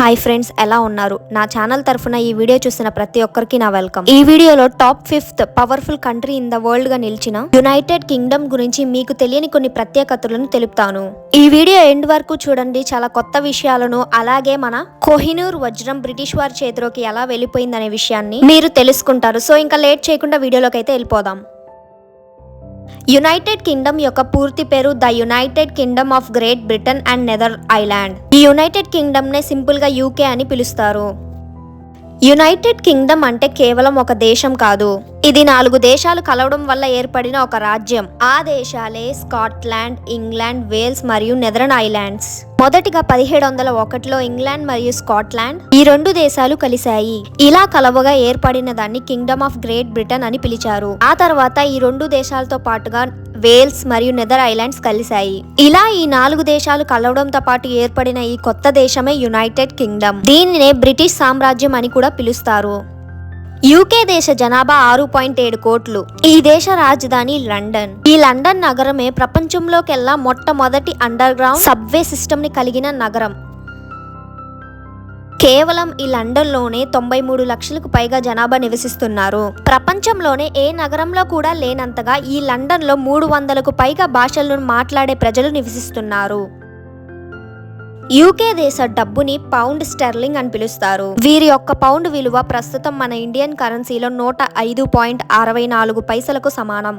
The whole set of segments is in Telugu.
హాయ్ ఫ్రెండ్స్ ఎలా ఉన్నారు? నా ఛానల్ తరఫున ఈ వీడియో చూసిన ప్రతి ఒక్కరికి నా వెల్కమ్. ఈ వీడియోలో top fifth powerful country in the వరల్డ్గా నిలిచిన యునైటెడ్ కింగ్డమ్ గురించి మీకు తెలియని కొన్ని ప్రత్యేకతలను తెలుపుతాను. ఈ వీడియో ఎండ్ వరకు చూడండి చాలా కొత్త విషయాలను అలాగే మన కోహినూర్ వజ్రం బ్రిటిష్ వారి చేతిలోకి ఎలా వెళ్ళిపోయిందనే విషయాన్ని మీరు తెలుసుకుంటారు. సో ఇంకా లేట్ చేయకుండా వీడియోలోకి అయితే వెళ్ళిపోదాం. యునైటెడ్ కింగ్డమ్ యొక్క పూర్తి పేరు the United Kingdom of Great Britain and nether island ఈ యునైటెడ్ కింగ్డమ్ నే సింపుల్గా యూకే అని పిలుస్తారు. యునైటెడ్ కింగ్డమ్ అంటే కేవలం ఒక దేశం కాదు. ఇది నాలుగు దేశాలు కలవడం వల్ల ఏర్పడిన ఒక రాజ్యం. ఆ దేశాలే స్కాట్లాండ్ ఇంగ్లాండ్ వేల్స్ మరియు నెదర్న్ ఐలాండ్స్. మొదటిగా పదిహేడు వందల ఒకటిలో ఇంగ్లాండ్ మరియు స్కాట్లాండ్ ఈ రెండు దేశాలు కలిశాయి. ఇలా కలవగా ఏర్పడిన దాన్ని కింగ్డమ్ ఆఫ్ గ్రేట్ బ్రిటన్ అని పిలిచారు. ఆ తర్వాత ఈ రెండు దేశాలతో పాటుగా వేల్స్ మరియు నెదర్ ఐలాండ్స్ కలిశాయి. ఇలా ఈ నాలుగు దేశాలు కలవడంతో పాటు ఏర్పడిన ఈ కొత్త దేశమే యునైటెడ్ కింగ్డమ్. దీనినే బ్రిటిష్ సామ్రాజ్యం అని కూడా పిలుస్తారు. యూకే దేశ జనాభా ఆరు పాయింట్ ఏడు కోట్లు. ఈ దేశ రాజధాని లండన్. ఈ లండన్ నగరమే ప్రపంచంలోకెల్లా మొట్టమొదటి అండర్ గ్రౌండ్ సబ్వే సిస్టమ్ని కలిగిన నగరం. కేవలం ఈ లండన్లోనే తొంభై మూడు లక్షలకు పైగా జనాభా నివసిస్తున్నారు. ప్రపంచంలోనే ఏ నగరంలో కూడా లేనంతగా ఈ లండన్లో మూడు వందలకు పైగా భాషలను మాట్లాడే ప్రజలు నివసిస్తున్నారు. యూకే దేశ డబ్బుని పౌండ్ స్టెర్లింగ్ అని పిలుస్తారు. వీరి యొక్క పౌండ్ విలువ ప్రస్తుతం మన ఇండియన్ కరెన్సీలో నూట ఐదు పాయింట్ అరవై నాలుగు పైసలకు సమానం.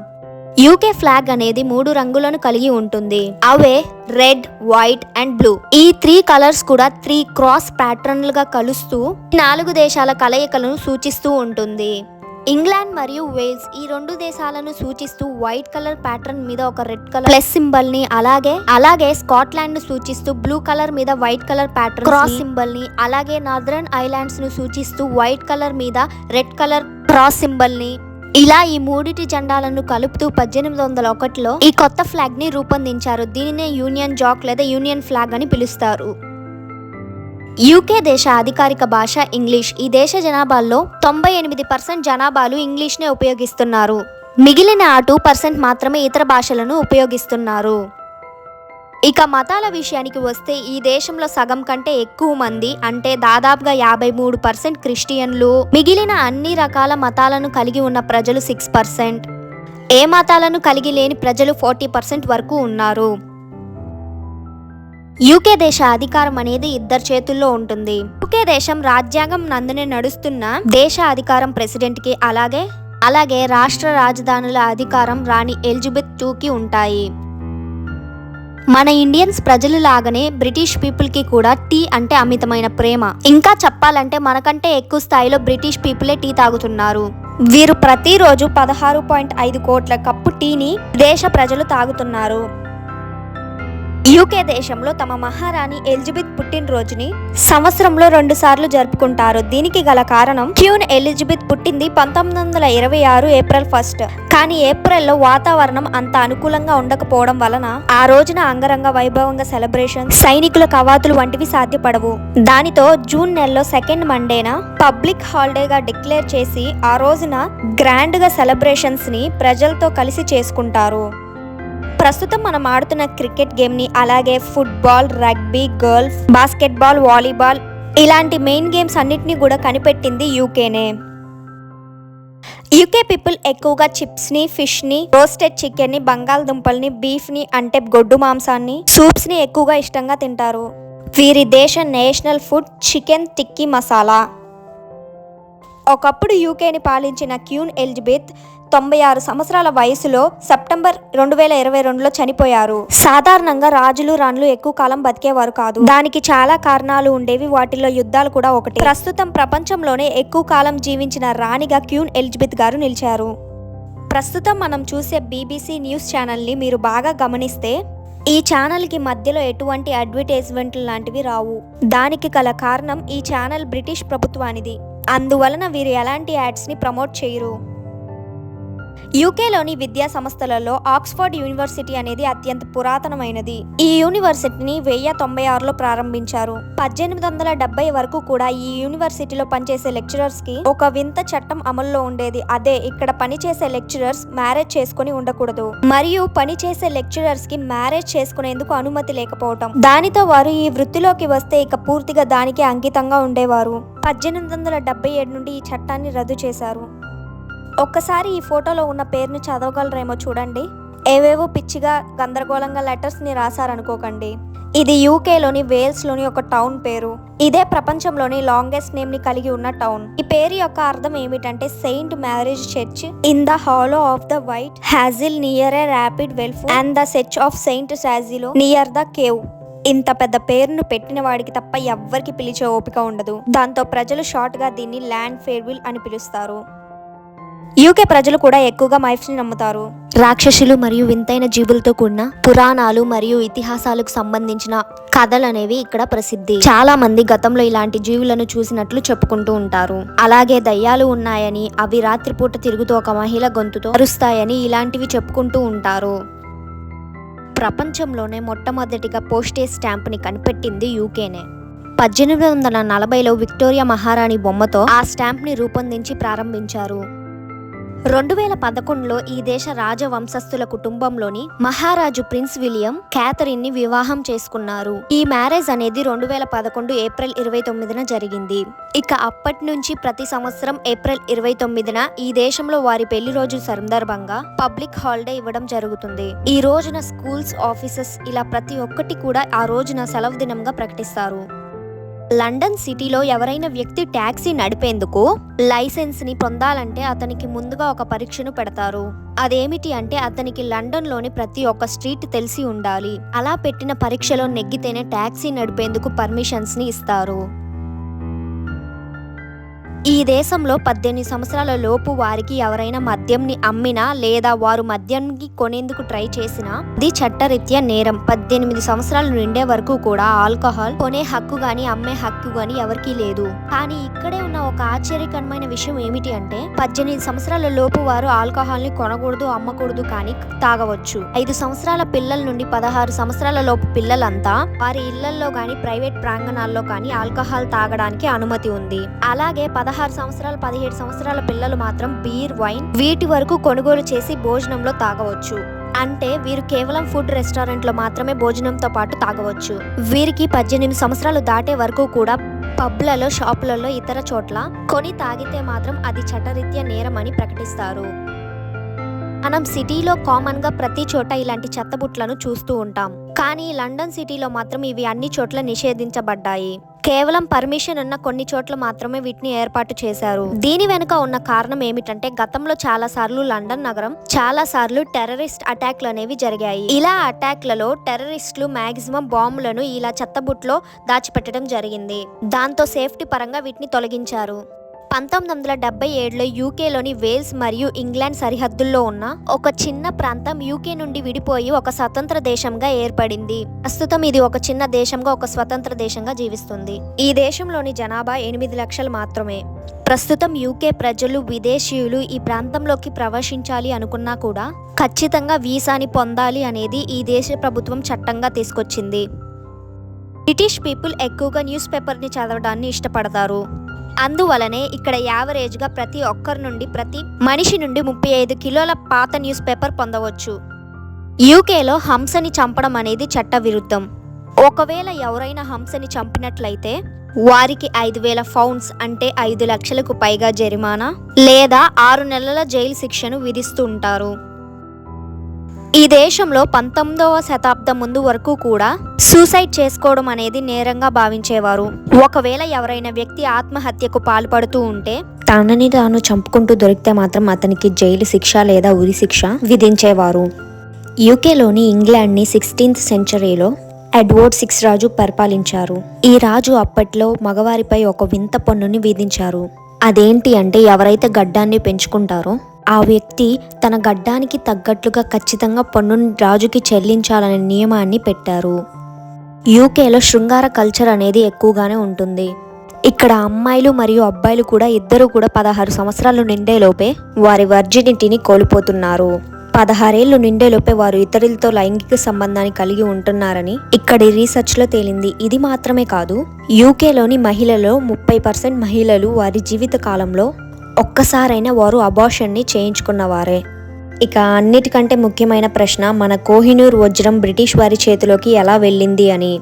యూకే ఫ్లాగ్ అనేది మూడు రంగులను కలిగి ఉంటుంది. అవే రెడ్ వైట్ అండ్ బ్లూ. ఈ త్రీ కలర్స్ కూడా త్రీ క్రాస్ ప్యాటర్న్లుగా కలుస్తూ ఈ నాలుగు దేశాల కలయికలను సూచిస్తూ ఉంటుంది. ఇంగ్లాండ్ మరియు వేల్స్ ఈ రెండు దేశాలను సూచిస్తూ వైట్ కలర్ ప్యాటర్న్ మీద ఒక రెడ్ కలర్ ప్లస్ సింబల్ని అలాగే అలాగే స్కాట్లాండ్ను సూచిస్తూ బ్లూ కలర్ మీద వైట్ కలర్ ప్యాటర్న్ క్రాస్ సింబల్ని అలాగే నార్దర్న్ ఐలాండ్స్ను సూచిస్తూ వైట్ కలర్ మీద రెడ్ కలర్ క్రాస్ సింబల్ని ఇలా ఈ మూడిటి జెండాలను కలుపుతూ పద్దెనిమిది వందల ఒకటిలో ఈ కొత్త ఫ్లాగ్ని రూపొందించారు. దీనినే యూనియన్ జాక్ లేదా యూనియన్ ఫ్లాగ్ అని పిలుస్తారు. యూకే దేశ అధికారిక భాష ఇంగ్లీష్. ఈ దేశ జనాభాలో తొంభై ఎనిమిది పర్సెంట్ జనాభాలు ఇంగ్లీష్నే ఉపయోగిస్తున్నారు. మిగిలిన ఆ టూ పర్సెంట్ మాత్రమే ఇతర భాషలను ఉపయోగిస్తున్నారు. ఇక మతాల విషయానికి వస్తే ఈ దేశంలో సగం కంటే ఎక్కువ మంది అంటే దాదాపుగా యాభై మూడు పర్సెంట్ క్రిస్టియన్లు. మిగిలిన అన్ని రకాల మతాలను కలిగి ఉన్న ప్రజలు సిక్స్ పర్సెంట్. ఏ మతాలను కలిగి లేని ప్రజలు ఫార్టీ పర్సెంట్ వరకు ఉన్నారు. యూకే దేశ అధికారం అనేది ఇద్దరు చేతుల్లో ఉంటుంది. యూకే దేశం రాజ్యాంగం నందునే నడుస్తున్న దేశ అధికారం ప్రెసిడెంట్కి అలాగే అలాగే రాష్ట్ర రాజధానుల అధికారం రాణి ఎలిజబెత్ టూకి ఉంటాయి. మన ఇండియన్స్ ప్రజలు లాగానే బ్రిటిష్ పీపుల్కి కూడా టీ అంటే అమితమైన ప్రేమ. ఇంకా చెప్పాలంటే మనకంటే ఎక్కువ స్థాయిలో బ్రిటిష్ పీపులే టీ తాగుతున్నారు. వీరు ప్రతిరోజు పదహారు పాయింట్ ఐదు కోట్ల కప్పు టీని దేశ ప్రజలు తాగుతున్నారు. యూకే దేశంలో తమ మహారాణి ఎలిజబెత్ పుట్టినరోజుని సంవత్సరంలో రెండు సార్లు జరుపుకుంటారు. దీనికి గల కారణం క్యూన్ ఎలిజబెత్ పుట్టింది పంతొమ్మిది వందల ఇరవై ఆరు ఏప్రిల్ ఫస్ట్. కానీ ఏప్రిల్లో వాతావరణం అంత అనుకూలంగా ఉండకపోవడం వలన ఆ రోజున అంగరంగ వైభవంగా సెలబ్రేషన్ సైనికుల కవాతులు వంటివి సాధ్యపడవు. దానితో జూన్ నెలలో సెకండ్ మండేన పబ్లిక్ హాలిడేగా డిక్లేర్ చేసి ఆ రోజున గ్రాండ్గా సెలబ్రేషన్స్ని ప్రజలతో కలిసి చేసుకుంటారు. ప్రస్తుతం మనం ఆడుతున్న క్రికెట్ గేమ్ని అలాగే football rugby girls basketball volleyball ఇలాంటి మెయిన్ గేమ్స్ అన్నిటిని కూడా కనిపెట్టింది యూకేనే. యూకే పీపుల్ ఎక్కువగా చిప్స్ని ఫిష్ని రోస్టెడ్ చికెన్ని బంగాళదుంపల్ని బీఫ్ని అంటే గొడ్డు మాంసాన్ని సూప్స్ని ఎక్కువగా ఇష్టంగా తింటారు. వీరి దేశ national food chicken tikka masala. ఒకప్పుడు యూకేని పాలించిన క్యూన్ ఎలిజబెత్ తొంభై ఆరు సంవత్సరాల వయసులో సెప్టెంబర్ రెండు వేల ఇరవై రెండులో చనిపోయారు. సాధారణంగా రాజులు రాణులు ఎక్కువ కాలం బతికేవారు కాదు. దానికి చాలా కారణాలు ఉండేవి. వాటిలో యుద్ధాలు కూడా ఒకటి. ప్రస్తుతం ప్రపంచంలోనే ఎక్కువ కాలం జీవించిన రాణిగా క్యూన్ ఎలిజబెత్ గారు నిలిచారు. ప్రస్తుతం మనం చూసే బీబీసీ న్యూస్ ఛానల్ని మీరు బాగా గమనిస్తే ఈ ఛానల్కి మధ్యలో ఎటువంటి అడ్వర్టైజ్మెంట్లు లాంటివి రావు. దానికి గల కారణం ఈ ఛానల్ బ్రిటిష్ ప్రభుత్వానిది. అందువలన వీరు ఎలాంటి యాడ్స్ని ప్రమోట్ చేయరు. యూకేలోని విద్యా సంస్థలలో ఆక్స్ఫర్డ్ యూనివర్సిటీ అనేది అత్యంత పురాతనమైనది. ఈ యూనివర్సిటీని వెయ్యి తొంభై ఆరులో ప్రారంభించారు. పద్దెనిమిది వందల డెబ్బై వరకు కూడా ఈ యూనివర్సిటీలో పనిచేసే లెక్చరర్స్కి ఒక వింత చట్టం అమల్లో ఉండేది. అదే ఇక్కడ పనిచేసే లెక్చరర్స్ మ్యారేజ్ చేసుకుని ఉండకూడదు. మరియు పనిచేసే లెక్చరర్స్కి మ్యారేజ్ చేసుకునేందుకు అనుమతి లేకపోవటం. దానితో వారు ఈ వృత్తిలోకి వస్తే ఇక పూర్తిగా దానికి అంకితంగా ఉండేవారు. పద్దెనిమిది వందల డెబ్బై ఏడు నుండి ఈ చట్టాన్ని రద్దు చేశారు. ఒక్కసారి ఈ ఫోటోలో ఉన్న పేరుని చదవగలరేమో చూడండి. ఏవేవో పిచ్చిగా గందరగోళంగా లెటర్స్ని రాశారనుకోకండి. ఇది యూకేలోని వేల్స్లోని ఒక టౌన్ పేరు. ఇదే ప్రపంచంలోని లాంగెస్ట్ నేమ్ని కలిగి ఉన్న టౌన్. ఈ పేరు యొక్క అర్థం ఏమిటంటే Saint marriage church. In the hollow of the white hazel near a rapid whirl and the such of Saint Tysilio near the cave. ఇంత పెద్ద పేరును పెట్టిన వాడికి తప్ప ఎవ్వరికి పిలిచే ఓపిక ఉండదు. దాంతో ప్రజలు షార్ట్గా దీన్ని ల్యాండ్ ఫేర్విల్ అని పిలుస్తారు. యూకే ప్రజలు కూడా ఎక్కువగా మైఫ్స్ని నమ్ముతారు. రాక్షసులు మరియు వింతైన జీవులతో కూడిన పురాణాలు మరియు ఇతిహాసాలకు సంబంధించిన కథలు అనేవి ఇక్కడ ప్రసిద్ధి. చాలా మంది గతంలో ఇలాంటి జీవులను చూసినట్లు చెప్పుకుంటూ ఉంటారు. అలాగే దయ్యాలు ఉన్నాయని అవి రాత్రిపూట తిరుగుతూ ఒక మహిళ గొంతుతో అరుస్తాయని ఇలాంటివి చెప్పుకుంటూ ఉంటారు. ప్రపంచంలోనే మొట్టమొదటిగా పోస్టేజ్ స్టాంప్ని కనిపెట్టింది యూకేనే. పద్దెనిమిది వందల నలభైలో విక్టోరియా మహారాణి బొమ్మతో ఆ స్టాంప్ని రూపొందించి ప్రారంభించారు. రెండు వేల పదకొండులో ఈ దేశ రాజవంశస్థుల కుటుంబంలోని మహారాజు ప్రిన్స్ విలియం క్యాథరిన్ని వివాహం చేసుకున్నారు. ఈ మ్యారేజ్ అనేది రెండు వేల పదకొండు ఏప్రిల్ ఇరవై తొమ్మిదిన జరిగింది. ఇక అప్పటి నుంచి ప్రతి సంవత్సరం ఏప్రిల్ ఇరవై తొమ్మిదిన ఈ దేశంలో వారి పెళ్ళి రోజు సందర్భంగా పబ్లిక్ హాలిడే ఇవ్వడం జరుగుతుంది. ఈ రోజున స్కూల్స్ ఆఫీసెస్ ఇలా ప్రతి ఒక్కటి కూడా ఆ రోజున సెలవు దినంగా ప్రకటిస్తారు. లండన్ సిటీలో ఎవరైనా వ్యక్తి ట్యాక్సీ నడిపేందుకు లైసెన్స్ని పొందాలంటే అతనికి ముందుగా ఒక పరీక్షను పెడతారు. అదేమిటి అంటే అతనికి లండన్లోని ప్రతి ఒక్క స్ట్రీట్ తెలిసి ఉండాలి. అలా పెట్టిన పరీక్షలో నెగ్గితేనే ట్యాక్సీ నడిపేందుకు పర్మిషన్స్ని ఇస్తారు. ఈ దేశంలో పద్దెనిమిది సంవత్సరాల లోపు వారికి ఎవరైనా మద్యంని అమ్మినా లేదా వారు మద్యానికి కొనేందుకు ట్రై చేసినా ఇది చట్టరీత్యా నేరం. పద్దెనిమిది సంవత్సరాలు నిండే వరకు కూడా ఆల్కహాల్ కొనే హక్కు గాని అమ్మే హక్కు గాని ఎవరికీ లేదు. కానీ ఇక్కడే ఉన్న ఒక ఆశ్చర్యకరమైన విషయం ఏమిటి అంటే పద్దెనిమిది సంవత్సరాల లోపు వారు ఆల్కహాల్ని కొనకూడదు అమ్మకూడదు కానీ తాగవచ్చు. ఐదు సంవత్సరాల పిల్లల నుండి పదహారు సంవత్సరాల లోపు పిల్లలంతా వారి ఇళ్ళలో గాని ప్రైవేట్ ప్రాంగణాల్లో కానీ ఆల్కహాల్ తాగడానికి అనుమతి ఉంది. అలాగే పదహారు సంవత్సరాల పదిహేడు సంవత్సరాల పిల్లలు మాత్రం బీర్ వైన్ వీటి వరకు కొనుగోలు చేసి భోజనంలో తాగవచ్చు. అంటే వీరు కేవలం ఫుడ్ రెస్టారెంట్లో మాత్రమే భోజనంతో పాటు తాగవచ్చు. వీరికి పద్దెనిమిది సంవత్సరాలు దాటే వరకు కూడా పబ్లలో షాపులలో ఇతర చోట్ల కొని తాగితే మాత్రం అది చట్టరీత్యా నేరం అని ప్రకటిస్తారు. మనం సిటీలో కామన్గా ప్రతి చోట ఇలాంటి చెత్తబుట్లను చూస్తూ ఉంటాం. కానీ లండన్ సిటీలో మాత్రం ఇవి అన్ని చోట్ల నిషేధించబడ్డాయి. కేవలం పర్మిషన్ ఉన్న కొన్ని చోట్ల మాత్రమే వీటిని ఏర్పాటు చేశారు. దీని వెనుక ఉన్న కారణం ఏమిటంటే గతంలో చాలా సార్లు లండన్ నగరం చాలా సార్లు టెర్రరిస్ట్ అటాక్లు అనేవి జరిగాయి. ఇలా అటాక్లలో టెర్రరిస్టులు మాక్సిమం బాంబులను ఇలా చెత్తబుట్లో దాచిపెట్టడం జరిగింది. దాంతో సేఫ్టీ పరంగా వీటిని తొలగించారు. పంతొమ్మిది వందల డెబ్బై ఏడులో యూకేలోని వేల్స్ మరియు ఇంగ్లాండ్ సరిహద్దుల్లో ఉన్న ఒక చిన్న ప్రాంతం యూకే నుండి విడిపోయి ఒక స్వతంత్ర దేశంగా ఏర్పడింది. ప్రస్తుతం ఇది ఒక చిన్న దేశంగా ఒక స్వతంత్ర దేశంగా జీవిస్తుంది. ఈ దేశంలోని జనాభా ఎనిమిది లక్షలు మాత్రమే. ప్రస్తుతం యూకే ప్రజలు విదేశీయులు ఈ ప్రాంతంలోకి ప్రవేశించాలి అనుకున్నా కూడా ఖచ్చితంగా వీసాని పొందాలి అనేది ఈ దేశ ప్రభుత్వం చట్టంగా తీసుకొచ్చింది. బ్రిటిష్ పీపుల్ ఎక్కువగా న్యూస్ పేపర్ని చదవడాన్ని ఇష్టపడతారు. అందువలనే ఇక్కడ యావరేజ్గా ప్రతి ఒక్కరి నుండి ప్రతి మనిషి నుండి ముప్పై ఐదు కిలోల పాత న్యూస్ పేపర్ పొందవచ్చు. యూకేలో హంసని చంపడం అనేది చట్టవిరుద్ధం. ఒకవేళ ఎవరైనా హంసని చంపినట్లయితే వారికి ఐదు వేల ఫౌండ్స్ అంటే ఐదు లక్షలకు పైగా జరిమానా లేదా ఆరు నెలల జైలు శిక్షను విధిస్తూ ఉంటారు. ఈ దేశంలో పంతొమ్మిదవ శతాబ్దం ముందు వరకు కూడా సూసైడ్ చేసుకోవడం అనేది నేరంగా భావించేవారు. ఒకవేళ ఎవరైనా వ్యక్తి ఆత్మహత్యకు పాల్పడుతూ ఉంటే తనని తాను చంపుకుంటూ దొరికితే మాత్రం అతనికి జైలు శిక్ష లేదా ఉరి శిక్ష విధించేవారు. యూకేలోని ఇంగ్లాండ్ని సిక్స్టీన్త్ సెంచరీలో ఎడ్వర్డ్ సిక్స్ రాజు పరిపాలించారు. ఈ రాజు అప్పట్లో మగవారిపై ఒక వింత పన్నుని విధించారు. అదేంటి అంటే ఎవరైతే గడ్డాన్ని పెంచుకుంటారో ఆ వ్యక్తి తన గడ్డానికి తగ్గట్లుగా ఖచ్చితంగా పన్నుని రాజుకి చెల్లించాలనే నియమాన్ని పెట్టారు. యూకేలో శృంగార కల్చర్ అనేది ఎక్కువగానే ఉంటుంది. ఇక్కడ అమ్మాయిలు మరియు అబ్బాయిలు కూడా ఇద్దరు కూడా పదహారు సంవత్సరాలు నిండేలోపే వారి వర్జినిటీని కోల్పోతున్నారు. పదహారేళ్ళు నిండేలోపే వారు ఇతరులతో లైంగిక సంబంధాన్ని కలిగి ఉంటున్నారని ఇక్కడి రీసెర్చ్లో తేలింది. ఇది మాత్రమే కాదు యూకేలోని మహిళలో ముప్పై పర్సెంట్ మహిళలు వారి జీవిత కాలంలో ఒక్కసారైనా వారు అబార్షన్ని చేయించుకున్నవారే. ఇక అన్నిటికంటే ముఖ్యమైన ప్రశ్న మన కోహినూర్ వజ్రం బ్రిటిష్ వారి చేతిలోకి ఎలా వెళ్ళింది అని.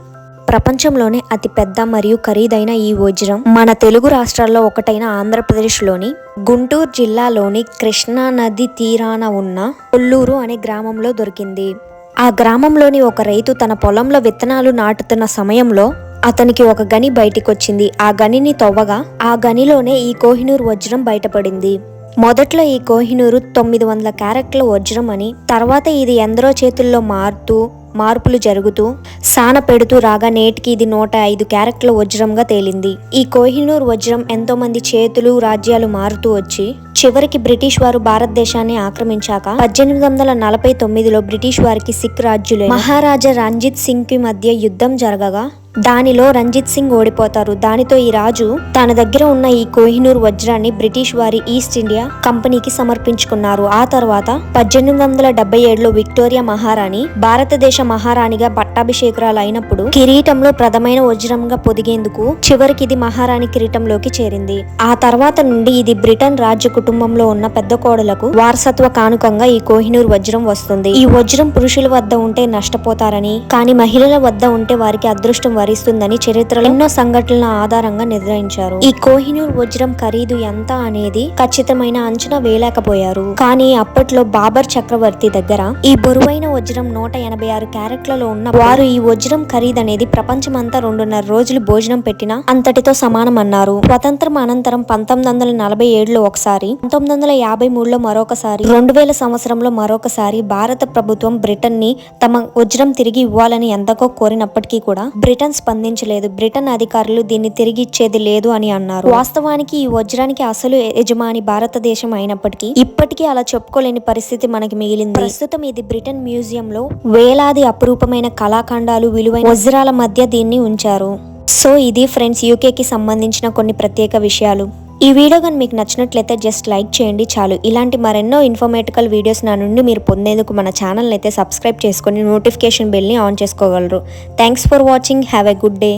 ప్రపంచంలోనే అతిపెద్ద మరియు ఖరీదైన ఈ వజ్రం మన తెలుగు రాష్ట్రాల్లో ఒకటైన ఆంధ్రప్రదేశ్లోని గుంటూరు జిల్లాలోని కృష్ణా నది తీరాన ఉన్న కొల్లూరు అనే గ్రామంలో దొరికింది. ఆ గ్రామంలోని ఒక రైతు తన పొలంలో విత్తనాలు నాటుతున్న సమయంలో అతనికి ఒక గని బయటికొచ్చింది. ఆ గనిని తవ్వగా ఆ గనిలోనే ఈ కోహినూర్ వజ్రం బయటపడింది. మొదట్లో ఈ కోహినూరు తొమ్మిది వందల క్యారెట్ల వజ్రం అని తర్వాత ఇది ఎందరో చేతుల్లో మారుతూ మార్పులు జరుగుతూ సాన పెడుతూ రాగా నేటికి ఇది నూట ఐదు క్యారెట్ల వజ్రంగా తేలింది. ఈ కోహినూర్ వజ్రం ఎంతో మంది చేతులు రాజ్యాలు మారుతూ వచ్చి చివరికి బ్రిటిష్ వారు భారతదేశాన్ని ఆక్రమించాక పద్దెనిమిది వందల నలభై తొమ్మిదిలో బ్రిటిష్ వారికి సిక్ రాజ్యులే మహారాజా రంజిత్ సింగ్కి మధ్య యుద్ధం జరగగా దానిలో రంజిత్ సింగ్ ఓడిపోతారు. దానితో ఈ రాజు తన దగ్గర ఉన్న ఈ కోహినూర్ వజ్రాన్ని బ్రిటిష్ వారి ఈస్ట్ ఇండియా కంపెనీకి సమర్పించుకున్నారు. ఆ తర్వాత పద్దెనిమిది వందల డెబ్బై ఏడులో విక్టోరియా మహారాణి భారతదేశ మహారాణిగా పట్టాభిషేకురాలు అయినప్పుడు కిరీటంలో ప్రథమైన వజ్రంగా పొదిగేందుకు చివరికి ఇది మహారాణి కిరీటంలోకి చేరింది. ఆ తర్వాత నుండి ఇది బ్రిటన్ రాజ్య కుటుంబంలో ఉన్న పెద్ద కోడలకు వారసత్వ కానుకంగా ఈ కోహినూర్ వజ్రం వస్తుంది. ఈ వజ్రం పురుషుల వద్ద ఉంటే నష్టపోతారని కానీ మహిళల వద్ద ఉంటే వారికి అదృష్టం వరిస్తుందని చరిత్రలో ఎన్నో సంఘటనల ఆధారంగా నిర్ణయించారు. ఈ కోహినూర్ వజ్రం ఖరీదు ఎంత అనేది ఖచ్చితమైన అంచనా వేయలేకపోయారు. కానీ అప్పట్లో బాబర్ చక్రవర్తి దగ్గర ఈ బరువైన వజ్రం నూట ఎనభై ఆరు క్యారెట్లలో ఉన్న వారు ఈ వజ్రం ఖరీదు అనేది ప్రపంచమంతా రెండున్నర రోజులు భోజనం పెట్టిన అంతటితో సమానం అన్నారు స్వతంత్రం అనంతరం పంతొమ్మిది వందల నలభై ఏడులో ఒకసారి పంతొమ్మిది వందల యాభై మూడులో మరొకసారి రెండు వేల సంవత్సరంలో మరొకసారి భారత ప్రభుత్వం బ్రిటన్ని తమ వజ్రం తిరిగి ఇవ్వాలని ఎంతకో కోరినప్పటికీ కూడా బ్రిటన్ స్పందించలేదు. బ్రిటన్ అధికారులు దీన్ని తిరిగి ఇచ్చేది లేదు అని అన్నారు. వాస్తవానికి ఈ వజ్రానికి అసలు యజమాని భారతదేశం అయినప్పటికీ ఇప్పటికీ అలా చెప్పుకోలేని పరిస్థితి మనకి మిగిలింది. ప్రస్తుతం ఇది బ్రిటన్ మ్యూజియం లో వేలాది అపురూపమైన కళాఖండాలు విలువైన వజ్రాల మధ్య దీన్ని ఉంచారు. సో ఇది ఫ్రెండ్స్ యూకేకి సంబంధించిన కొన్ని ప్రత్యేక విషయాలు. ఈ వీడియో కానీ మీకు నచ్చినట్లయితే జస్ట్ లైక్ చేయండి చాలు. ఇలాంటి మరెన్నో ఇన్ఫర్మేటికల్ వీడియోస్ నా నుండి మీరు పొందేందుకు మన ఛానల్ని అయితే సబ్స్క్రైబ్ చేసుకొని నోటిఫికేషన్ బెల్ని ఆన్ చేసుకోగలరు. Thanks for watching have a good day